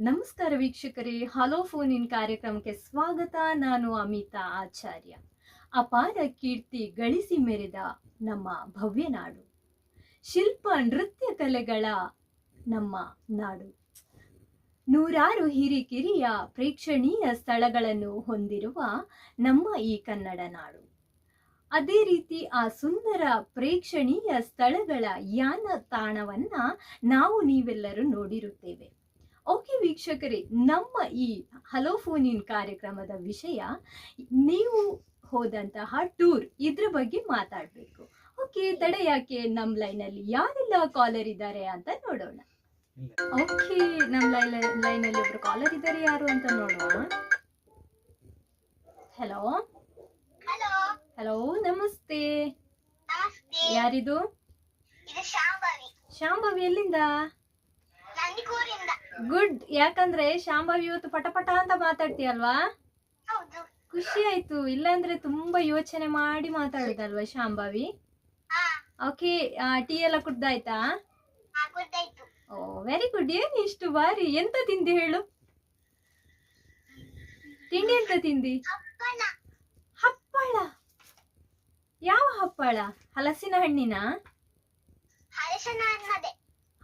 ನಮಸ್ಕಾರ ವೀಕ್ಷಕರೇ, hello phone in ಕಾರ್ಯಕ್ರಮಕ್ಕೆ ಸ್ವಾಗತ. ನಾನು ಅಮಿತಾ ಆಚಾರ್ಯ. ಅಪಾರ ಕೀರ್ತಿ ಗಳಿಸಿ ಮೆರೆದ ನಮ್ಮ ಭವ್ಯ ನಾಡು. ಶಿಲ್ಪ ನೃತ್ಯ ಕಲೆಗಳ ನಮ್ಮ ನಾಡು. ನೂರಾರು ಹಿರಿಕಿರಿಯ ಪ್ರೇಕ್ಷಣೀಯ ಸ್ಥಳಗಳನ್ನು ಹೊಂದಿರುವ ನಮ್ಮ ಈ ಕನ್ನಡ ನಾಡು. ಅದೇ ರೀತಿ ಆ ಸುಂದರ ಪ್ರೇಕ್ಷಣೀಯ ಸ್ಥಳಗಳ ಯಾನ ತಾಣವನ್ನ ನಾವು ನೀವೆಲ್ಲರೂ ನೋಡಿರುತ್ತೇವೆ. ಓಕೆ ವೀಕ್ಷಕರೇ ನಮ್ಮ ಈ ಹಲೋ ಫೋನ್ ಇನ್ ಕಾರ್ಯಕ್ರಮದ ವಿಷಯ ನೀವು ಹೋದಂತಹ ಟೂರ್ ಇದ್ರ ಬಗ್ಗೆ ಮಾತಾಡಬೇಕು. ಓಕೆ ತಡೆ ಯಾಕೆ ನಮ್ಮ ಲೈನಲ್ಲಿ ಯಾರೆಲ್ಲ ಕಾಲರ್ ಇದ್ದಾರೆ ಅಂತ ನೋಡೋಣ. ಓಕೆ ನಮ್ಮ ಲೈನ್ ಲೈನಲ್ಲಿ ಒಬ್ರು ಕಾಲರ್ ಇದ್ದಾರೆ ಯಾರು ಅಂತ ನೋಡೋಣ. ಹಲೋ ಹಲೋ ನಮಸ್ತೆ. ಯಾರಿದು? ಶಾಂಭವಿ. ಎಲ್ಲಿಂದ? ಗುಡ್ ಯಾಕಂದ್ರೆ ಶಾಂಭವಿ ಇವತ್ತು ಪಟ ಪಟ ಅಂತ ಮಾತಾಡ್ತೀಯಲ್ವಾ? ಖುಷಿ ಆಯ್ತು. ಇಲ್ಲಾಂದ್ರೆ ತುಂಬಾ ಯೋಚನೆ ಮಾಡಿ ಮಾತಾಡುದಲ್ವಾ ಶಾಂಭವಿ? ಓಕೆ ಟೀ ಎಲ್ಲ ಕುಡ್ದಾಯ್ತಾ? ಓ ವೆರಿ ಗುಡ್ ಏನು ಇಷ್ಟು ಬಾರಿ ಎಂತ ತಿಂದಿ ಹೇಳು? ತಿಂಡಿ ಎಂತ ತಿಂದಿ? ಹಪ್ಪಳ. ಯಾವ ಹಪ್ಪಳ? ಹಲಸಿನ ಹಣ್ಣಿನ?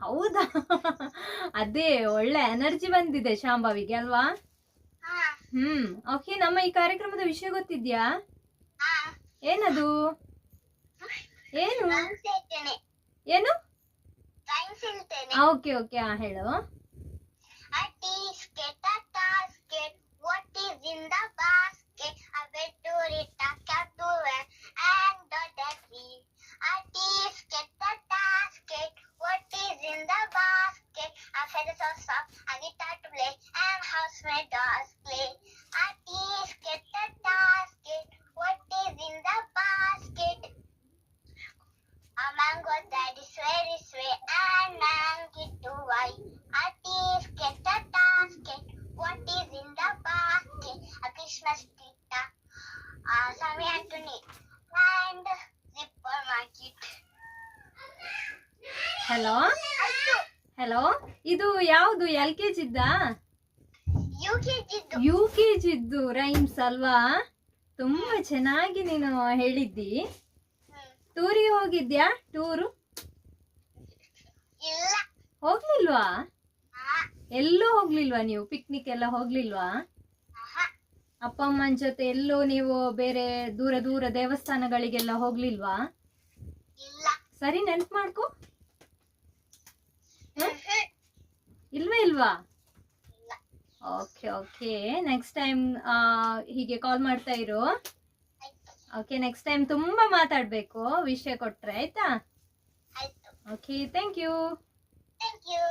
ಹೌದಾ? ಅದೇ ಒಳ್ಳೆ ಎನರ್ಜಿ ಬಂದಿದೆ ಶಾಂಭವಿಗೆ ಅಲ್ವಾ? ಹ್ಮ್. ಓಕೆ ನಮ್ಮ ಈ ಕಾರ್ಯಕ್ರಮದ ವಿಷಯ ಗೊತ್ತಿದ್ಯಾ? ಏನದು? ಏನು? ಏನು? ಓಕೆ ಓಕೆ ಆ ಹೇಳು. And. ಹಲೋ ಹಲೋ ಇದು ಯಾವುದು ಎಲ್ ಕೆ ಜಿದ್ದಾ? ಯು ಕೆ ಜಿದ್ದು. ಯು ಕೆ ಜಿದ್ದು ರೈಮ್ಸ್ ಅಲ್ವಾ? ತುಂಬಾ ಚೆನ್ನಾಗಿ ನೀನು ಹೇಳಿದ್ದಿ. ಟೂರಿಗೆ ಹೋಗಿದ್ಯಾ? ಟೂರು? ಇಲ್ಲ. ಹೋಗ್ಲಿಲ್ವಾ? ಎಲ್ಲೂ ಹೋಗ್ಲಿಲ್ವಾ ನೀವು? ಪಿಕ್ನಿಕ್ ಎಲ್ಲ ಹೋಗ್ಲಿಲ್ವಾ. ಅಪ್ಪ ಅಮ್ಮನ ಜೊತೆ ಎಲ್ಲೂ ನೀವು ಬೇರೆ ದೂರ ದೂರ ದೇವಸ್ಥಾನಗಳಿಗೆಲ್ಲ ಹೋಗ್ಲಿಲ್ವಾ? ಸರಿ ನೆನ್ಪ್ ಮಾಡ್ಕೊ. ಇಲ್ವೇ ಇಲ್ವಾ? Okay okay. ನೆಕ್ಸ್ಟ್ ಟೈಮ್ ಹೀಗೆ ಕಾಲ್ ಮಾಡ್ತಾ ಇರು. ಓಕೆ ನೆಕ್ಸ್ಟ್ ಟೈಮ್ ತುಂಬಾ ಮಾತಾಡ್ಬೇಕು ವಿಷಯ ಕೊಟ್ರೆ ಆಯ್ತಾ? Okay thank you thank you